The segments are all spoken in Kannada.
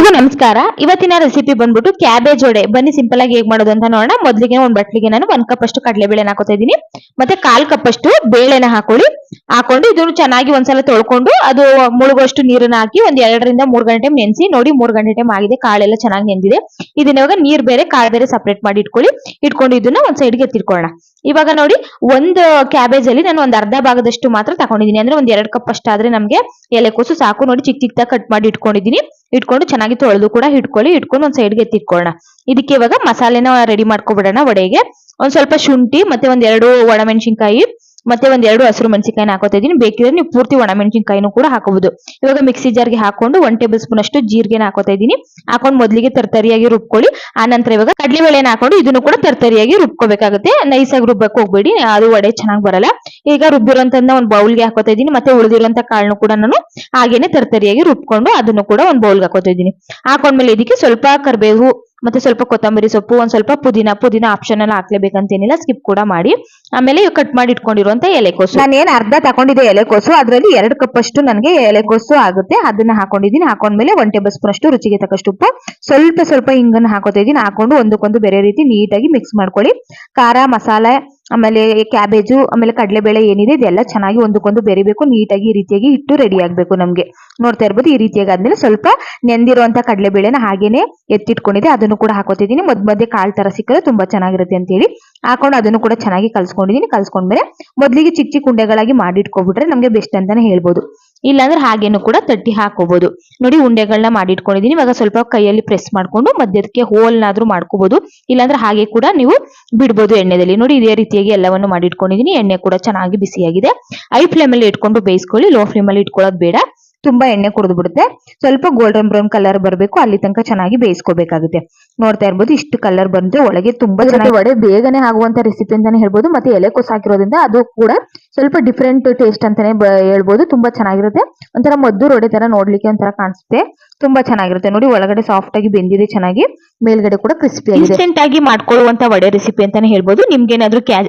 ಎಲ್ರಿಗೂ ನಮಸ್ಕಾರ. ಇವತ್ತಿನ ರೆಸಿಪಿ ಬಂದ್ಬಿಟ್ಟು ಕ್ಯಾಬೇಜ್ ಒಡೆ ಬನ್ನಿ ಸಿಂಪಲ್ ಆಗಿ ಹೇಗ್ ಮಾಡೋದು ಅಂತ ನೋಡೋಣ. ಮೊದಲಿಗೆ ಒಂದ್ ಬಟ್ಲಿಗೆ ನಾನು ಒಂದ್ ಕಪ್ ಅಷ್ಟು ಕಡಲೆಬೇಳೆನ ಹಾಕೋತಾ ಇದೀನಿ ಮತ್ತೆ ಕಾಲ್ ಕಪ್ ಅಷ್ಟು ಬೇಳೆನ ಹಾಕೊಳ್ಳಿ. ಹಾಕೊಂಡು ಇದನ್ನು ಚೆನ್ನಾಗಿ ಒಂದ್ಸಲ ತೊಳ್ಕೊಂಡು ಅದು ಮುಳುಗುವಷ್ಟು ನೀರನ್ನ ಹಾಕಿ ಒಂದ್ ಎರಡರಿಂದ ಮೂರ್ ಗಂಟೆ ನೆನೆಸಿ ನೋಡಿ ಮೂರ್ ಗಂಟೆ ಟೈಮ್ ಆಗಿದೆ, ಕಾಳೆಲ್ಲ ಚೆನ್ನಾಗಿ ನೆಂದಿದೆ. ಇದನ್ನ ಇವಾಗ ನೀರ್ ಬೇರೆ, ಕಾಳು ಬೇರೆ ಸಪರೇಟ್ ಮಾಡಿ ಇಟ್ಕೊಳ್ಳಿ. ಇಟ್ಕೊಂಡು ಇದನ್ನ ಒಂದ್ ಸೈಡ್ಗೆ ಎತ್ತಿಟ್ಕೊಳ್ಳೋಣ. ಇವಾಗ ನೋಡಿ ಒಂದು ಕ್ಯಾಬೇಜ್ ಅಲ್ಲಿ ನಾನು ಒಂದ್ ಅರ್ಧ ಭಾಗದಷ್ಟು ಮಾತ್ರ ತಗೊಂಡಿದ್ದೀನಿ. ಅಂದ್ರೆ ಒಂದ್ ಎರಡ್ ಕಪ್ ಅಷ್ಟಾದ್ರೆ ನಮ್ಗೆ ಎಲೆಕೋಸು ಸಾಕು ನೋಡಿ ಚಿಕ್ಕ ಚಿಕ್ಕ ಕಟ್ ಮಾಡಿ ಇಟ್ಕೊಂಡಿದ್ದೀನಿ. ಇಟ್ಕೊಂಡು ಚೆನ್ನಾಗಿ ತೊಳೆದು ಕೂಡ ಇಟ್ಕೊಳ್ಳಿ. ಇಟ್ಕೊಂಡು ಒಂದ್ ಸೈಡ್ಗೆ ಎತ್ತಿಟ್ಕೊಳ್ಳೋಣ. ಇದಕ್ಕೆ ಇವಾಗ ಮಸಾಲೆನ ರೆಡಿ ಮಾಡ್ಕೊಬಿಡೋಣ ವಡೆಗೆ. ಒಂದ್ ಸ್ವಲ್ಪ ಶುಂಠಿ ಮತ್ತೆ ಒಂದ್ ಎರಡು ಒಣಮೆಣಸಿನ್ಕಾಯಿ ಮತ್ತೆ ಒಂದ್ ಎರಡು ಹಸಿರು ಮೆಣಸಿನಕಾಯಿನ ಹಾಕೋತಾ ಇದೀನಿ ಬೇಕಿದ್ರೆ ನೀವು ಪೂರ್ತಿ ಒಣ ಮೆಣಸಿನಕಾಯಿನೂ ಕೂಡ ಹಾಕಬಹುದು. ಇವಾಗ ಮಿಕ್ಸಿ ಜಾರ್ಗೆ ಹಾಕೊಂಡು ಒನ್ ಟೇಬಲ್ ಸ್ಪೂನ್ ಅಷ್ಟು ಜೀರಿಗೆನ ಹಾಕೋತಾ ಇದೀನಿ ಹಾಕೊಂಡು ಮೊದಲಿಗೆ ತರ್ತರಿಯಾಗಿ ರುಬ್ಕೊಳ್ಳಿ. ಆ ನಂತರ ಇವಾಗ ಕಡಲೆಬೇಳೆನ ಹಾಕೊಂಡು ಇದನ್ನು ಕೂಡ ತರ್ತರಿಯಾಗಿ ರುಬ್ಕೋಬೇಕಾಗುತ್ತೆ. ನೈಸಾಗಿ ರುಬ್ಬಕ್ಕೆ ಹೋಗ್ಬೇಡಿ. ಅದು ವಡೆ ಚೆನ್ನಾಗಿ ಬರಲ್ಲ. ಈಗ ರುಬ್ಬಿರೋಂತದ್ನ ಒಂದ್ ಬೌಲ್ಗೆ ಹಾಕೋತಾ ಇದೀನಿ ಮತ್ತೆ ಉಳಿದಿರೋಂತ ಕಾಳನ್ನು ಕೂಡ ನಾನು ಹಾಗೇನೆ ತರ್ತರಿಯಾಗಿ ರುಬ್ಕೊಂಡು ಅದನ್ನು ಕೂಡ ಒಂದ್ ಬೌಲ್ಗೆ ಹಾಕೋತಾ ಇದೀನಿ ಹಾಕೊಂಡ್ಮೇಲೆ ಇದಕ್ಕೆ ಸ್ವಲ್ಪ ಕರಿಬೇವು ಮತ್ತೆ ಸ್ವಲ್ಪ ಕೊತ್ತಂಬರಿ ಸೊಪ್ಪು, ಒಂದ್ ಸ್ವಲ್ಪ ಪುದೀನ ಪುದೀನ ಆಪ್ಷನ್ ಎಲ್ಲ ಹಾಕ್ಲೇಬೇಕಂತೇನಿಲ್ಲ ಸ್ಕಿಪ್ ಕೂಡ ಮಾಡಿ. ಆಮೇಲೆ ಕಟ್ ಮಾಡಿ ಇಟ್ಕೊಂಡಿರುವಂತ ಎಲೆಕೋಸು ನಾನು ಏನ್ ಅರ್ಧ ತಗೊಂಡಿದ್ದೆ ಎಲೆಕೋಸು ಅದರಲ್ಲಿ ಎರಡು ಕಪ್ ಅಷ್ಟು ನನಗೆ ಎಲೆಕೋಸು ಆಗುತ್ತೆ. ಅದನ್ನ ಹಾಕೊಂಡಿದ್ದೀನಿ. ಹಾಕೊಂಡ್ಮೇಲೆ ಒನ್ ಟೇಬಲ್ ಸ್ಪೂನ್ ಅಷ್ಟು ರುಚಿಗೆ ತಕ್ಕಷ್ಟು ಉಪ್ಪು. ಸ್ವಲ್ಪ ಸ್ವಲ್ಪ ಹಿಂಗನ್ನು ಹಾಕೋತಾ ಹಾಕೊಂಡು ಒಂದಕ್ಕೊಂದು ಬೇರೆ ರೀತಿ ನೀಟಾಗಿ ಮಿಕ್ಸ್ ಮಾಡ್ಕೊಳ್ಳಿ. ಖಾರ ಮಸಾಲೆ ಆಮೇಲೆ ಕ್ಯಾಬೇಜು ಆಮೇಲೆ ಕಡಲೆಬೇಳೆ ಏನಿದೆ, ಇದೆಲ್ಲ ಚೆನ್ನಾಗಿ ಒಂದಕ್ಕೊಂದು ಬೆರಿಬೇಕು, ನೀಟಾಗಿ ಈ ರೀತಿಯಾಗಿ ಇಟ್ಟು ರೆಡಿ ಆಗ್ಬೇಕು ನಮ್ಗೆ. ನೋಡ್ತಾ ಇರ್ಬೋದು, ಈ ರೀತಿಯಾಗಿ ಆದ್ಮೇಲೆ ಸ್ವಲ್ಪ ನೆಂದಿರುವಂತ ಕಡಲೆಬೇಳೆನ ಹಾಗೇನೆ ಎತ್ತಿಟ್ಕೊಂಡಿದೆ ಅದನ್ನು ಕೂಡ ಹಾಕೋತಿದ್ದೀನಿ. ಮಧ್ಯ ಮಧ್ಯೆ ಕಾಳು ತರ ಸಿಕ್ಕರೆ ತುಂಬಾ ಚೆನ್ನಾಗಿರುತ್ತೆ ಅಂತ ಹೇಳಿ ಹಾಕೊಂಡು ಅದನ್ನು ಕೂಡ ಚೆನ್ನಾಗಿ ಕಲ್ಸ್ಕೊಂಡಿದೀನಿ ಕಲ್ಸ್ಕೊಂಡ್ಮೇಲೆ ಮೊದಲಿಗೆ ಚಿಕ್ಕ ಚಿಕ್ಕ ಉಂಡೆಗಳಾಗಿ ಮಾಡಿಟ್ಕೊಬಿಟ್ರೆ ನಮಗೆ ಬೆಸ್ಟ್ ಅಂತಾನೆ ಹೇಳ್ಬೋದು. ಇಲ್ಲಾಂದ್ರೆ ಹಾಗೇನು ಕೂಡ ತಟ್ಟಿ ಹಾಕೋಬಹುದು ನೋಡಿ ಉಂಡೆಗಳನ್ನ ಮಾಡಿಟ್ಕೊಂಡಿದ್ದೀನಿ ಇವಾಗ ಸ್ವಲ್ಪ ಕೈಯಲ್ಲಿ ಪ್ರೆಸ್ ಮಾಡ್ಕೊಂಡು ಮಧ್ಯಕ್ಕೆ ಹೋಲ್ನಾದ್ರೂ ಮಾಡ್ಕೋಬಹುದು ಇಲ್ಲಾಂದ್ರೆ ಹಾಗೆ ಕೂಡ ನೀವು ಬಿಡ್ಬೋದು ಎಣ್ಣೆದಲ್ಲಿ. ನೋಡಿ ಇದೇ ರೀತಿಯಾಗಿ ಎಲ್ಲವನ್ನು ಮಾಡಿಟ್ಕೊಂಡಿದೀನಿ. ಎಣ್ಣೆ ಕೂಡ ಚೆನ್ನಾಗಿ ಬಿಸಿಯಾಗಿದೆ. ಐ ಫ್ಲೇಮ್ ಅಲ್ಲಿ ಇಟ್ಕೊಂಡು ಬೇಯಿಸ್ಕೊಳ್ಳಿ. ಲೋ ಫ್ಲೇಮ್ ಅಲ್ಲಿ ಇಟ್ಕೊಳ್ಳೋದು ಬೇಡ. ತುಂಬಾ ಎಣ್ಣೆ ಕುಡಿದು ಬಿಡುತ್ತೆ. ಸ್ವಲ್ಪ ಗೋಲ್ಡನ್ ಬ್ರೌನ್ ಕಲರ್ ಬರಬೇಕು. ಅಲ್ಲಿ ತನಕ ಚೆನ್ನಾಗಿ ಬೇಯಿಸ್ಕೋಬೇಕಾಗುತ್ತೆ. ನೋಡ್ತಾ ಇರ್ಬೋದು ಇಷ್ಟು ಕಲರ್ ಬಂದ್ರೆ ಒಳಗೆ ತುಂಬಾ ಚೆನ್ನಾಗಿ ವಡೆ ಬೇಗನೆ ಆಗುವಂತ ರೆಸಿಪಿ ಅಂತಾನೆ ಹೇಳ್ಬೋದು. ಮತ್ತೆ ಎಲೆಕೋಸು ಹಾಕಿರೋದ್ರಿಂದ ಅದು ಕೂಡ ಸ್ವಲ್ಪ ಡಿಫ್ರೆಂಟ್ ಟೇಸ್ಟ್ ಅಂತಾನೆ ಹೇಳ್ಬೋದು. ತುಂಬಾ ಚೆನ್ನಾಗಿರುತ್ತೆ. ಒಂಥರ ಮದ್ದು ರೊಡೆ ತರ ನೋಡ್ಲಿಕ್ಕೆ ಒಂಥರ ಕಾಣಿಸುತ್ತೆ. ತುಂಬಾ ಚೆನ್ನಾಗಿರುತ್ತೆ. ನೋಡಿ ಒಳಗಡೆ ಸಾಫ್ಟ್ ಆಗಿ ಬೆಂದಿದೆ ಚೆನ್ನಾಗಿ. ಮೇಲ್ಗಡೆ ಕೂಡ ಕ್ರಿಸ್ಪಿ ಆಗಿದೆ. ಇನ್ಸ್ಟೆಂಟ್ ಆಗಿ ಮಾಡ್ಕೊಳ್ಳುವಂತ ವಡೆ ರೆಸಿಪಿ ಅಂತಾನೆ ಹೇಳ್ಬೋದು. ನಿಮ್ಗೇನಾದ್ರೂ ಕ್ಯಾ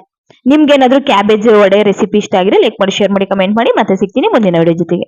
ಏನಾದ್ರು ಕ್ಯಾಬೇಜ್ ವಡೆ ರೆಸಿಪಿ ಇಷ್ಟ ಆಗಿದೆ ಲೈಕ್ ಮಾಡಿ ಶೇರ್ ಮಾಡಿ ಕಮೆಂಟ್ ಮಾಡಿ. ಮತ್ತೆ ಸಿಗ್ತೀನಿ ಮುಂದಿನ ವಿಡಿಯೋ ಜೊತೆಗೆ.